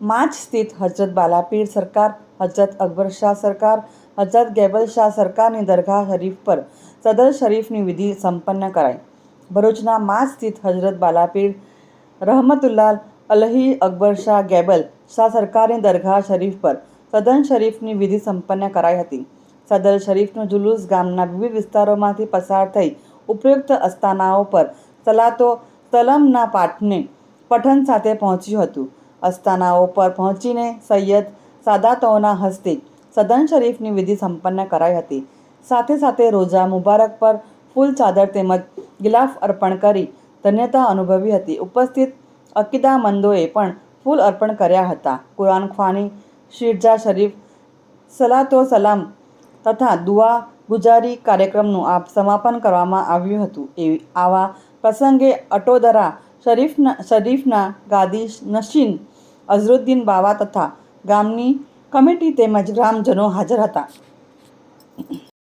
માચ સ્થિત હજરત બાલાપીર સરકાર, હજરત અકબર શાહ સરકાર, હજરત ગેબલ શાહ સરકારની દરગાહ શરીફ પર સદર શરીફની વિધિ સંપન્ન કરાઈ. ભરૂચના માચ સ્થિત હજરત બાલાપીર રહમતુલ્લાહ અલહી અકબર શાહ ગેબલ શાહ સરકારની દરગાહ શરીફ પર સદન શરીફની વિધિ સંપન્ન કરાઈ હતી. સદર શરીફનું જુલુસ ગામના વિવિધ વિસ્તારોમાંથી પસાર થઈ ઉપયુક્ત અસ્તાનાઓ પર સલાતો સલમના પાઠને પઠન સાથે પહોંચ્યું હતું. અસ્તાનાઓ પર પહોંચીને સૈયદ સાદાતોના હસ્તે સદન શરીફની વિધિ સંપન્ન કરાઈ હતી. સાથે સાથે રોજા મુબારક પર ફૂલ ચાદર તેમજ ગિલાફ અર્પણ કરી ધન્યતા અનુભવી હતી. ઉપસ્થિત અકીદામંદોએ પણ ફૂલ અર્પણ કર્યા હતા. કુરાન ખ્વાની શિરજા શરીફ, સલાતો સલામ તથા દુઆ ગુજારી કાર્યક્રમનું આપ સમાપન કરવામાં આવ્યું હતું. એવી આવા પ્રસંગે અટોદરા શરીફના શરીફના ગાદી નશીન અઝરુદ્દીન બાવા તથા ગામની કમિટી તેમજ ગ્રામજનો હાજર હતા.